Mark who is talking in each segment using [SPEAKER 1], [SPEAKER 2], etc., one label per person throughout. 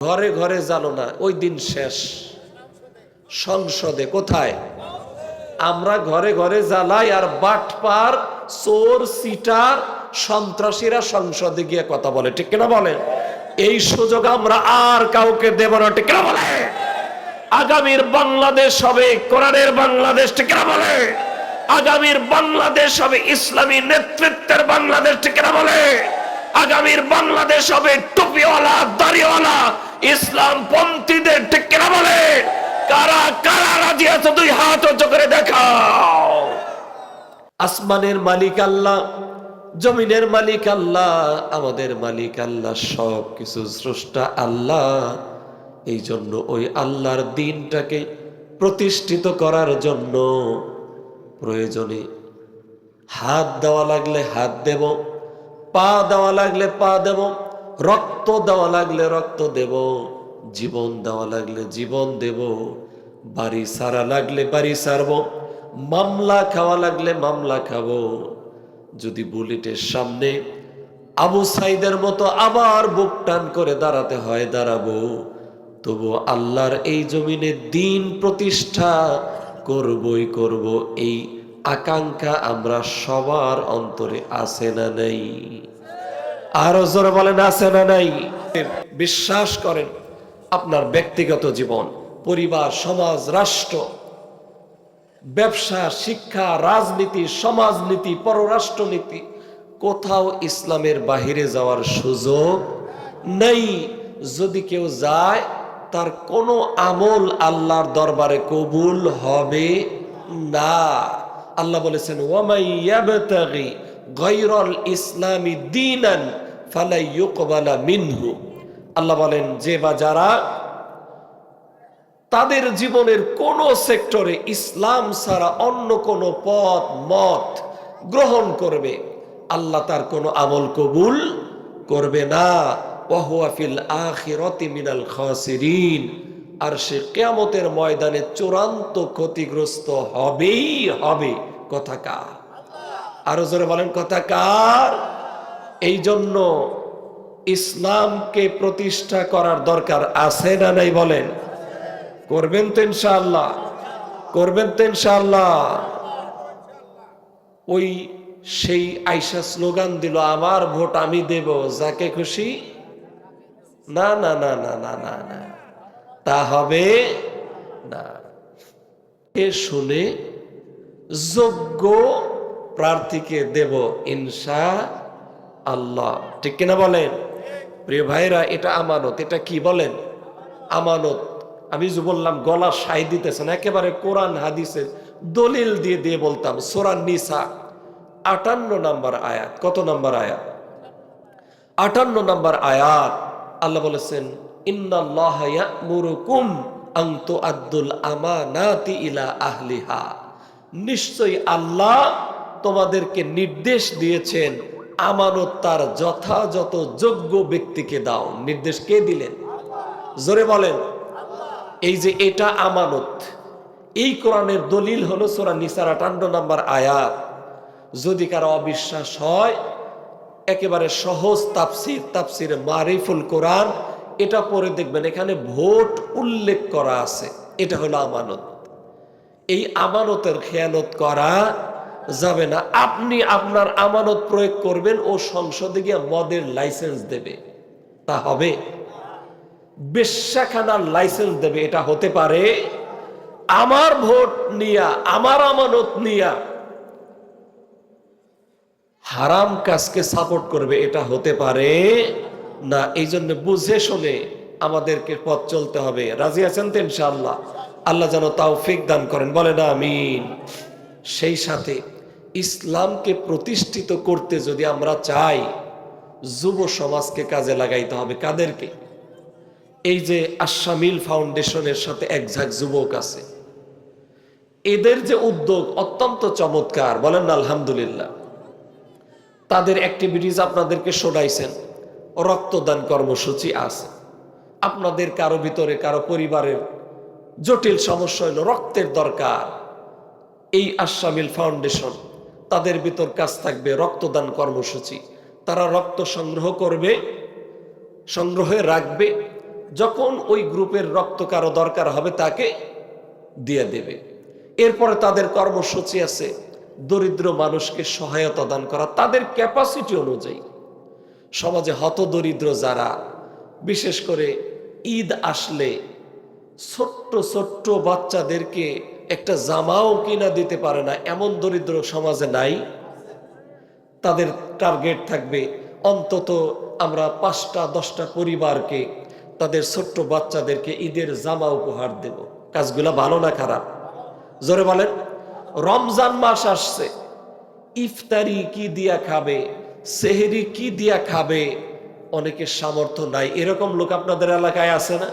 [SPEAKER 1] ঘরে ঘরে জানো না, ওই দিন শেষ। সংসদে কোথায়? আমরা ঘরে ঘরে জ্বালাই আর বাটপার চোর, সিটার, সন্ত্রাসীরা সংসদে গিয়ে কথা বলে, ঠিক কিনা বলেন এই সুযোগ আমরা আর কাউকে দেব না, ঠিক কিনা বলে? আগামীর বাংলাদেশ হবে কোরআনের বাংলাদেশ, ঠিক কিনা বলে? আগামীর বাংলাদেশ হবে ইসলামী নেতৃত্বের বাংলাদেশ, ঠিক কিনা বলে? আগামীর বাংলাদেশ হবে টুপিওয়ালা, দাড়িওয়ালা ইসলাম পন্থীদের ঠিক কিনা বলে? কারা কারা রাজি আছে? দুই হাত উঁচু করে দেখাও। আসমানের মালিক আল্লাহ, জমিনের মালিক আল্লাহ, আমাদের মালিক আল্লাহ, সব কিছু স্রষ্টা আল্লাহ। এই জন্য ওই আল্লাহর দিনটাকে প্রতিষ্ঠিত করার জন্য প্রয়োজনে হাত দেওয়া লাগলে হাত দেব, পা দেওয়া লাগলে পা দেব, রক্ত দেওয়া লাগলে রক্ত দেব। জীবন দেওয়া লাগলে জীবন দেব, বাড়ি সারা লাগলে বাড়ি সারব, মামলা খাওয়া লাগলে মামলা খাব। যদি বুলেটের সামনে আবু সাইদের মতো আবার বুক টান করে দাঁড়াতে হয়, দাঁড়াবো। তবু আল্লাহর এই জমিনে দিন প্রতিষ্ঠা করবই করব, এই আকাঙ্ক্ষা আমরা সবার অন্তরে আছে না নাই? আরও জোরে বলেন, আছে না নাই? বিশ্বাস করেন আপনার ব্যক্তিগত জীবন, পরিবার, সমাজ, রাষ্ট্র, ব্যবসা, শিক্ষা, রাজনীতি, সমাজনীতি, পররাষ্ট্রনীতি, কোথাও ইসলামের বাহিরে যাওয়ার সুযোগ নেই। যদি কেউ যায়, তার কোনো আমল আল্লাহর দরবারে কবুল হবে না। আল্লাহ বলেছেন গায়রাল ইসলামি ইউকবালা মিনহু। আল্লাহ বলেন, যে বা যারা তাদের জীবনের কোন সেক্টরে ইসলাম ছাড়া অন্য কোন পথ, মত গ্রহণ করবে, আল্লাহ তার কোনো আমল কবুল করবে না। ওয়াহুয়াফিল আখিরতি মিনাল খাসিরিন। আর সে কেয়ামতের ময়দানে চূড়ান্ত ক্ষতিগ্রস্ত হবেই হবে। কথা কার? আরও জোরে বলেন, কথা কার? এই জন্য ইসলামকে প্রতিষ্ঠা করার দরকার আছে না নাই বলেন? করবেন তো ইনশাআল্লাহ। করবেন তো ইনশাআল্লাহ। ওই সেই আইসা স্লোগান দিল, আমার ভোট আমি দেব, যাকে খুশি। না না না না না না না তা হবে না। এ শুনে যোগ্য প্রার্থীকে দেব ইনশা আল্লাহ ঠিক কিনা বলেন? প্রিয় ভাইরা, এটা আমানত। এটা কি বলেন? আমানত। আমি যে বললাম, গলা সাই দিতেছেন, একেবারে কোরআন, হাদিসের দলিল দিয়ে দিয়ে বলতাম সোরান নিসা, আটান্ন নাম্বার আয়াত। কত নাম্বার আয়াত? আটান্ন নাম্বার আয়াত। আল্লাহ বলেছেন তুআদ্দুল আমানাতি ইলা আহলিহা। নিশ্চয়ই আল্লাহ তোমাদেরকে নির্দেশ দিয়েছেন আমানত তার যথাযথ যোগ্য ব্যক্তিকে দাও। নির্দেশ কে দিলেন? জোরে বলেন। এই যে এটা আমানত, এই কোরআনের দলিল হলো সোরা নিসার আটান্ন নাম্বার আয়াত। যদি কারও অবিশ্বাস হয়, একেবারে সহজ তাপসির তাপসির মারিফুল কোরআন, এটা পরে দেখবেন এখানে ভোট উল্লেখ করা আছে। এটা হলো আমানত। এই আমানতের খেয়ালত করা যাবে না। আপনি আপনার আমানত প্রয়োগ করবেন, ও সংসদে গিয়ে মদের লাইসেন্স দেবে। তা হবে। বেশ্যাখানার লাইসেন্স দেবে, এটা হতে পারে। আমার ভোট নিয়া, আমার আমানত নিয়া হারাম কাজকে সাপোর্ট করবে, এটা হতে পারে। না এই জন্য বুঝে শুনে আমাদেরকে পথ চলতে হবে। রাজি আছেন তো ইনশাআল্লাহ? আল্লাহ যেন তাও ফিক দান করেন। বলে না আমিন। সেই সাথে ইসলামকে প্রতিষ্ঠিত করতে যদি আমরা চাই, যুব সমাজকে কাজে লাগাইতে হবে। কাদেরকে? এই যে আশামিল ফাউন্ডেশনের সাথে এক ঝাঁক যুবক আছে। এদের যে উদ্যোগ অত্যন্ত চমৎকার, বলেন না, আলহামদুলিল্লাহ। তাদের অ্যাক্টিভিটিস আপনাদেরকে শোনাইছেন। রক্তদান কর্মসূচি আছে। আপনাদের কারও ভিতরে, কারও পরিবারের জটিল সমস্যা হলো রক্তের দরকার। এই আশামিল ফাউন্ডেশন, তাদের ভিতর কাজ থাকবে রক্তদান কর্মসূচি। তারা রক্ত সংগ্রহ করবে, সংগ্রহে রাখবে, যখন ওই গ্রুপের রক্ত কারও দরকার হবে তাকে দিয়ে দেবে। এরপরে তাদের কর্মসূচি আছে দরিদ্র মানুষকে সহায়তা দান করা। তাদের ক্যাপাসিটি অনুযায়ী সমাজে হত দরিদ্র যারা, বিশেষ করে ঈদ আসলে ছোট্ট ছোট্ট বাচ্চাদেরকে একটা জামাও কিনা দিতে পারে না, এমন দরিদ্র সমাজে নাই। তাদের টার্গেট থাকবে অন্তত আমরা পাঁচটা, দশটা পরিবারকে, তাদের ছোট্ট বাচ্চাদেরকে ঈদের জামা উপহার দেব। কাজগুলা ভালো না খারাপ? জোরে বলেন, রমজান মাস আসছে। ইফতারি কি দিয়া খাবে, সেহেরি কি দিয়া খাবে, অনেকের সামর্থ্য নাই। এরকম লোক আপনাদের এলাকায় আছে না?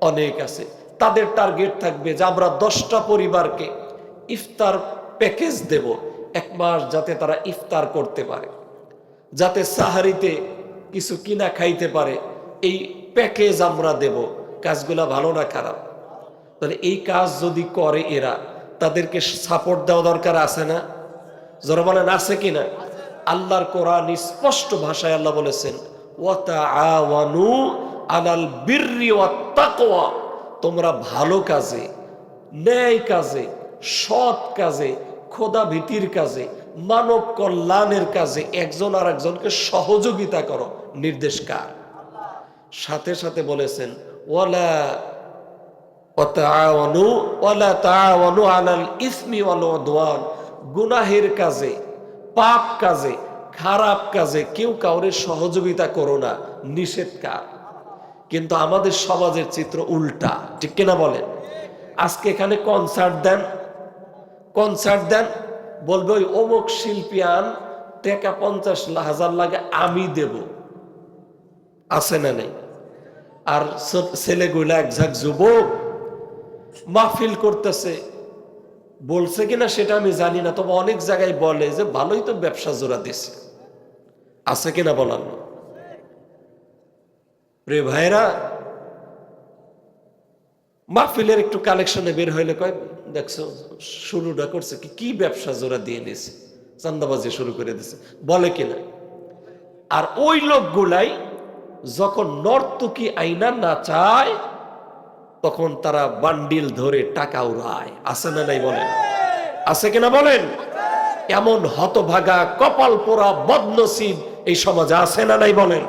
[SPEAKER 1] অনেক আছে। তাদের টার্গেট থাকবে যে আমরা দশটা পরিবারকে ইফতার প্যাকেজ দেব এক মাস যাতে তারা ইফতার করতে পারে। যাতে সাহারিতে কিছু কিনা খাইতে পারে, এই প্যাকেজ আমরা দেব। কাজগুলা ভালো না খারাপ? তাহলে এই কাজ যদি করে এরা, তাদেরকে সাপোর্ট দেওয়া দরকার আছে না? যারা বলেন, আছে কিনা আল্লাহর কোরআন স্পষ্ট ভাষায় আল্লাহ বলেছেন ওয়াতাআওয়ানু আলাল বিররি ওয়াত তাকওয়া। তোমরা ভালো কাজে, ন্যায় কাজে, সৎ কাজে খোদা ভীতির কাজে, মানব কল্যাণের কাজে একজন আর একজনকে সহযোগিতা করো। নির্দেশ কার? সাথে সাথে বলেছেন, ওয়ালা গুনাহের কাজে, পাপ কাজে, খারাপ কাজে কেউ কাউরে সহযোগিতা করো না। নিষেধ কার? কিন্তু আমাদের সমাজের চিত্র উল্টা। ঠিক কিনা বলেন? আজকে এখানে কনসার্ট দেন। কনসার্ট দেন, বলবে ওই অমুক শিল্পী আন টাকা পঞ্চাশ হাজার লাগে, আমি দেব। আছে না নেই? আর ছেলেগুলা এক ঝাঁক যুবক মাহফিল করতেছে। বলছে কিনা সেটা আমি জানি না, তবে অনেক জায়গায় বলে যে ভালোই তো ব্যবসা জোড়া দিছে। আছে কিনা বলার না রে ভাইরা মাহফিলের একটু কালেকশনে বের হইলে কয়, দেখছ, শুরুটা করছে কি কি ব্যবসা জোড়া দিয়ে নিছে, চান্দাবাজি শুরু করে দিছে, বলে কিনা? আর ওই লোকগুলাই যখন নর্তকী আইনা না চায়, তখন তারা বান্ডিল ধরে টাকা উড়ায়। আছে না নাই বলেন? আছে কিনা বলেন? এমন হতভাগা, কপাল পোড়া, বদনসিব এই সমাজে আছে না নাই বলেন?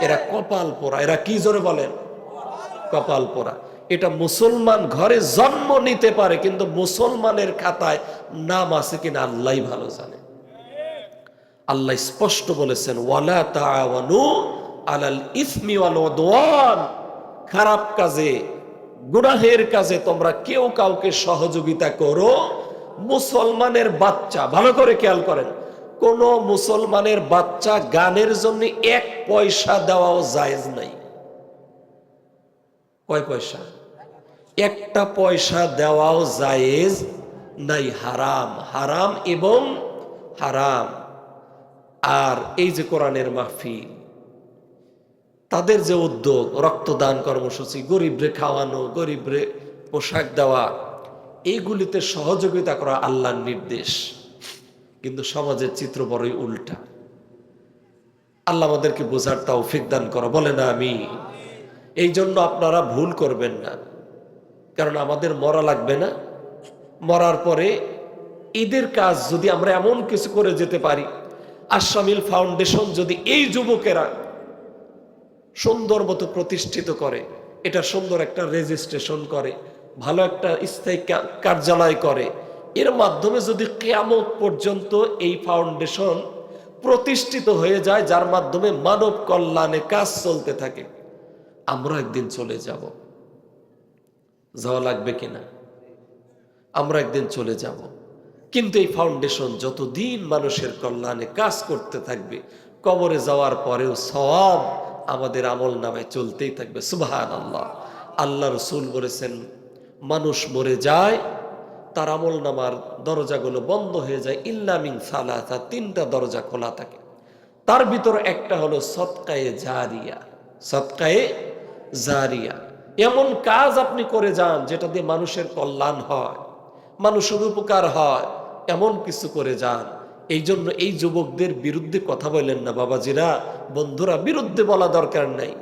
[SPEAKER 1] এরা কপাল পোড়া। এরা কি জোরে বলেন? কপাল পোড়া। এটা মুসলমান ঘরে জন্ম নিতে পারে, কিন্তু মুসলমানের খাতায় নাম আছে কিনা আল্লাহ ভালো জানে। আল্লাহ স্পষ্ট বলেছেন, ওয়ালা তাআওয়ানু আলাল ইসমি ওয়াল উদওয়ান। খারাপ কাজে, গুনাহের কাজে তোমরা কেউ কাউকে সহযোগিতা করো। মুসলমানের বাচ্চা, ভালো করে খেয়াল করেন। কোন মুসলমানের বাচ্চা গানের জন্য এক পয়সা দেওয়াও জায়েজ নাই। কয় পয়সা? একটা পয়সা দেওয়াও জায়েজ নাই, হারাম। হারাম এবং হারাম। আর এই যে কোরআনের মাহফিল, তাদের যে উদ্যোগ, রক্তদান কর্মসূচি, গরিবরে খাওয়ানো, গরিবরে পোশাক দেওয়া এইগুলিতে সহযোগিতা করা আল্লাহর নির্দেশ। কিন্তু সমাজের চিত্র বড়ই উল্টা। আল্লাহ আমাদেরকে বোঝার তাও দান করো বলে না আমি এই জন্য আপনারা ভুল করবেন না, কারণ আমাদের মরা লাগবে না। মরার পরে ঈদের কাজ যদি আমরা এমন কিছু করে যেতে পারি আশামিল ফাউন্ডেশন যদি এই যুবকেরা সুন্দর মতো প্রতিষ্ঠিত করে, এটা সুন্দর একটা রেজিস্ট্রেশন করে, ভালো একটা স্থায়ী কার্যালয় করে এর মাধ্যমে যদি কেয়ামত পর্যন্ত এই ফাউন্ডেশন প্রতিষ্ঠিত হয়ে যায়, যার মাধ্যমে মানব কল্যাণে কাজ চলতে থাকে, আমরা একদিন চলে যাব। যাওয়া লাগবে কিনা আমরা একদিন চলে যাব। কিন্তু এই ফাউন্ডেশন যতদিন মানুষের কল্যাণে কাজ করতে থাকবে, কবরে যাওয়ার পরেও সব আমাদের আমল নামে চলতেই থাকবে। সুবাহান আল্লাহ আল্লাহ রসুল বলেছেন, মানুষ মরে যায় তার আমল নামার দরজাগুলো বন্ধ হয়ে যায়। ইল্লামিং সালাতা তিনটা দরজা খোলা থাকে। তার ভিতর একটা হলো সৎকায়ে জারিয়া সৎকায়ে জারিয়া। এমন কাজ আপনি করে যান যেটা দিয়ে মানুষের কল্যাণ হয়, মানুষের উপকার হয়, এমন কিছু করে যান। এই জন্য এই যুবকদের বিরুদ্ধে কথা বললেন না বাবাজিরা। বন্ধুরা, বিরুদ্ধে বলা দরকার নাই।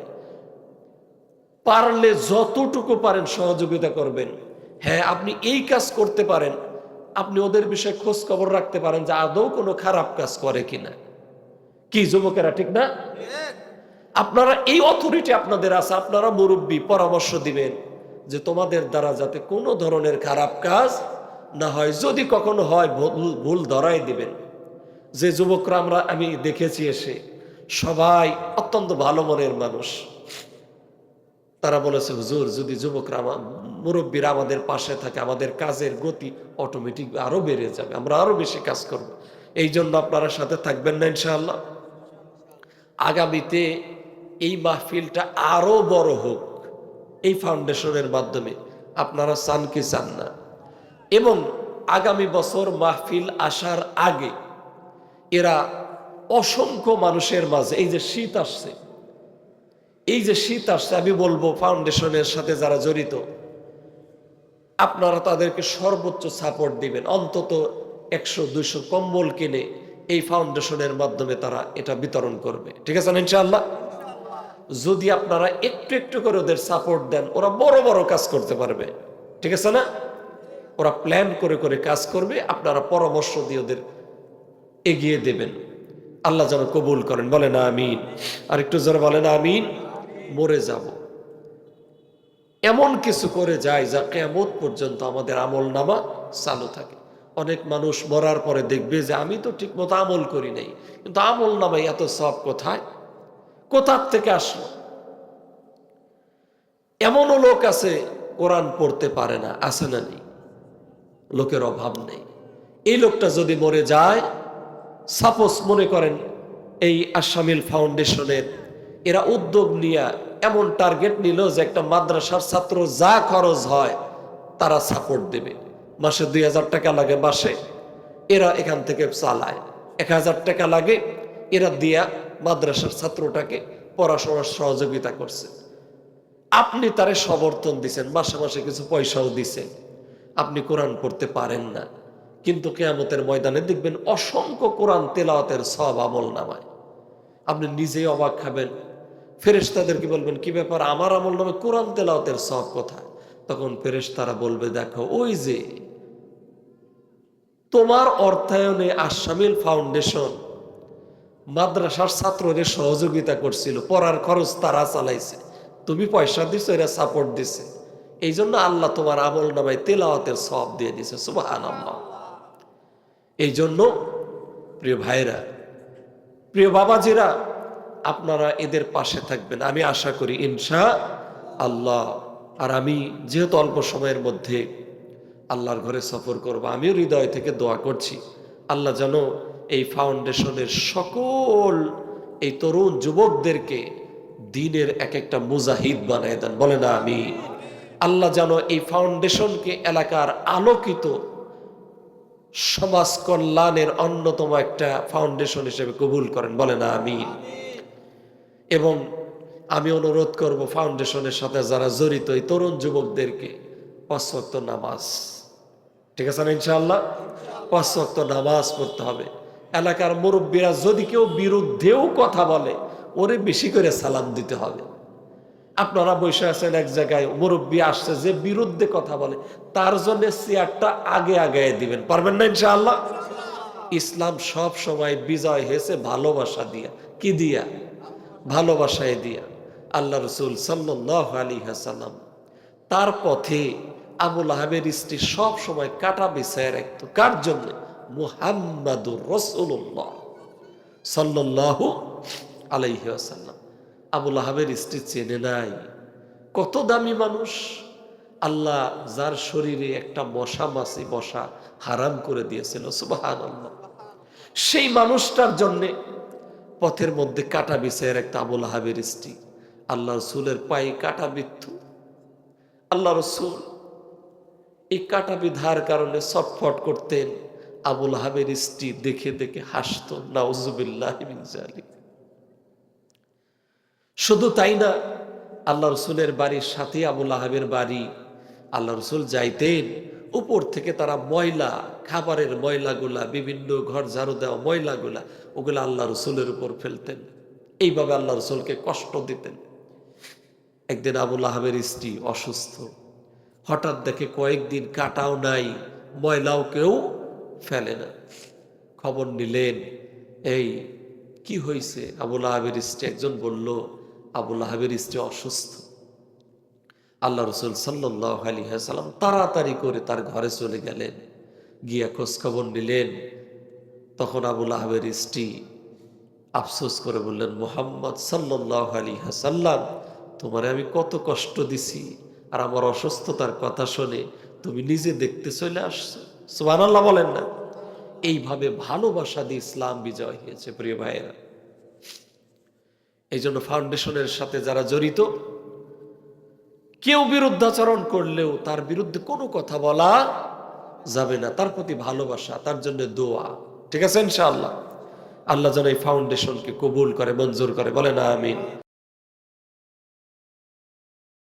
[SPEAKER 1] পারলে যতটুকু পারেন সহযোগিতা করবেন। হ্যাঁ আপনি এই কাজ করতে পারেন। আপনি ওদের বিষয়ে খোঁজ খবর রাখতে পারেন যে আদৌ কোনো খারাপ কাজ করে কিনা। কি যুবকেরা, ঠিক না? আপনারা এই অথরিটি আপনাদের আছে, আপনারা মুরব্বী, পরামর্শ দিবেন যে তোমাদের দ্বারা যাতে কোনো ধরনের খারাপ কাজ না হয়। যদি কখনো হয়, ভুল ভুল ধরাই দিবেন। যে যুবকরা আমরা, আমি দেখেছি এসে, সবাই অত্যন্ত ভালো মনের মানুষ। তারা বলেছে, হুজুর, যদি যুবকরা মুরব্বীরা আমাদের পাশে থাকে, আমাদের কাজের গতি অটোমেটিক আরও বেড়ে যাবে, আমরা আরও বেশি কাজ করব। এই জন্য আপনারা সাথে থাকবেন না ইনশাআল্লাহ। আগামীতে এই মাহফিলটা আরও বড় হোক, এই ফাউন্ডেশনের মাধ্যমে আপনারা চান কি চান না। এবং আগামী বছর মাহফিল আসার আগে এরা অসংখ্য মানুষের মাঝে, এই যে শীত আসছে এই যে শীত আসছে, আমি বলব ফাউন্ডেশনের সাথে যারা জড়িত, আপনারা তাদেরকে সর্বোচ্চ সাপোর্ট দিবেন। অন্তত একশো, দুইশো কম্বল কিনে এই ফাউন্ডেশনের মাধ্যমে তারা এটা বিতরণ করবে। ঠিক আছে না ইনশাআল্লাহ? যদি আপনারা একটু একটু করে ওদের সাপোর্ট দেন, ওরা বড় বড় কাজ করতে পারবে। ঠিক আছে না? ওরা প্ল্যান করে করে কাজ করবে, আপনারা পরামর্শ দিয়ে ওদের এগিয়ে দেবেন। আল্লাহ যেন কবুল করেন। বলেন আমিন। আর একটু জোরে বলেন আমিন। মরে যাব। এমন কিছু করে যায় যা কেমত পর্যন্ত আমাদের আমল নামা চালু থাকে। অনেক মানুষ মরার পরে দেখবে যে আমি তো ঠিক মতো আমল করি নাই, কিন্তু আমল নামাই এত সব কোথায়? কোথার থেকে আসলো? এমনও লোক আছে, কোরআন পড়তে পারে না, আছে না নেই। লোকের অভাব নেই। এই লোকটা যদি মরে যায় সাপোজ মনে করেন এই আসামিল ফাউন্ডেশনের এরা উদ্যোগ নিয়ে এমন টার্গেট নিল যে একটা মাদ্রাসার ছাত্র যা খরচ হয়, তারা সাপোর্ট দেবে। মাসে দুই হাজার টাকা লাগে মাসে, এরা এখান থেকে চালায়। এক হাজার টাকা লাগে, এরা দিয়া মাদ্রাসার ছাত্রটাকে পড়াশোনার সহযোগিতা করছে। আপনি তারে সমর্থন দিছেন, মাসে মাসে কিছু পয়সাও দিছেন। আপনি কোরআন করতে পারেন না। কিন্তু কেয়ামতের ময়দানে দেখবেন অসংখ্য কোরআন তেলাওয়াতের সব আমল নামায়। আপনি নিজেই অবাক খাবেন ফেরেশতাদেরকে বলবেন, কি ব্যাপার? আমার আমল নামে কোরআন তেলাওয়াতের সব কোথায়? তখন ফেরেশতারা বলবে, দেখো, ওই যে তোমার অর্থায়নে আসামিল ফাউন্ডেশন মাদ্রাসার ছাত্রদের সহযোগিতা করছিল, পড়ার খরচ তারা চালাইছে। তুমি পয়সা দিছো, এরা সাপোর্ট দিছে। এই জন্য আল্লাহ তোমার আমল নামায় তেলাওয়াতের সব দিয়ে দিছে সুবাহান এই জন্য প্রিয় ভাইরা প্রিয় বাবাজিরা আপনারা এদের পাশে থাকবেন। আমি আশা করি ইনশা আল্লাহ। আর আমি যেহেতু অল্প সময়ের মধ্যে আল্লাহর ঘরে সফর করব, আমিও হৃদয় থেকে দোয়া করছি, আল্লাহ যেন এই ফাউন্ডেশনের সকল এই তরুণ যুবকদেরকে দিনের এক একটা মুজাহিদ বানায় দেন। বলে না আমি আল্লাহ যেন এই ফাউন্ডেশনকে এলাকার আলোকিত সমাজ কল্যাণের অন্যতম একটা ফাউন্ডেশন হিসেবে কবুল করেন। বলে না আমি এবং আমি অনুরোধ করব ফাউন্ডেশনের সাথে যারা জড়িত এই তরুণ যুবকদেরকে পাঁচ ওয়াক্ত নামাজ। ঠিক আছে না ইনশাআল্লাহ? পাঁচ ওয়াক্ত নামাজ পড়তে হবে। এলাকার মুরব্বীরা যদি কেউ বিরুদ্ধেও কথা বলে, ওরে বেশি করে সালাম দিতে হবে। আপনারা বসে আছেন এক জায়গায়, মুরব্বী আসছে যে বিরুদ্ধে কথা বলে, তার জন্য চেয়ারটা আগে আগে দিবেন। পারবেন না ইনশাআল্লাহ? ইসলাম সব সময় বিজয় হয়েছে ভালোবাসা দিয়া। কি দিয়া? ভালোবাসায় দিয়া আল্লাহ রসুল সাল্লাহ আলী হাসাল্লাম তার পথে আবুল আহাবের স্ত্রী সব কাটা বিছায় রাখতো। কার জন্য? মুহাম্মাদুর রসুল্লাহ সাল্লাহ আলাইহি আসাল্লাম আবুল আহাবের স্ত্রী চেনে নাই। কত দামি মানুষ। আল্লাহ যার শরীরে একটা মশা মাছি বসা হারাম করে দিয়েছিল আল্লাহ সেই মানুষটার জন্যে পথের মধ্যে কাটা বিছায়ের একটা আবুল আহাবের স্ত্রী আল্লাহ রসুলের পায়ে কাটা বিদ্ধ। আল্লাহ রসুল এই কাটা বিধার কারণে সটফট করতেন। আবুল আহাবের স্ত্রী দেখে দেখে হাসত। নাউজুবিল্লাহ শুধু তাই না, আল্লাহ রসুলের বাড়ির সাথে আবুল আহাবের বাড়ি। আল্লাহ রসুল যাইতেন উপর থেকে তারা ময়লা, খাবারের ময়লাগুলা, বিভিন্ন ঘর ঝাড়ু দেওয়া ময়লাগুলা, ওগুলা আল্লাহ রসুলের উপর ফেলতেন। এইভাবে আল্লাহ রসুলকে কষ্ট দিতেন। একদিন আবুল আহমের স্ত্রী অসুস্থ। হঠাৎ দেখে কয়েকদিন কাটাও নাই, ময়লাও কেউ ফেলে না। খবর নিলেন, এই, কি হয়েছে আবুল আহাবের স্ত্রী একজন বলল, আবুল আহাবের স্ত্রী অসুস্থ। আল্লাহ রসুল সাল্লাহ আলী সাল্লাম তাড়াতাড়ি করে তার ঘরে চলে গেলেন। গিয়া খোঁজ খবর নিলেন। তখন আবুল আহাবের স্ত্রী আফসোস করে বললেন, মোহাম্মদ সাল্লাহ আলী হাসাল্লাম তোমারে আমি কত কষ্ট দিছি আর আমার অসুস্থতার কথা শুনে তুমি নিজে দেখতে চলে আসছো। সুবান আল্লাহ বলেন না। এইভাবে ভালোবাসা দিয়ে ইসলাম বিজয় হয়েছে, প্রিয় ভাইয়েরা। এই জন্য ফাউন্ডেশনের সাথে যারা জড়িত কেউ বিরুদ্ধাচরণ করলেও তার বিরুদ্ধে কোনো কথা বলা যাবে না। তার প্রতি ভালোবাসা, তার জন্য দোয়া। ঠিক আছে ইনশাআল্লাহ। আল্লাহ যেন এই ফাউন্ডেশনকে কবুল করে, মঞ্জুর করে। বলে না আমিন।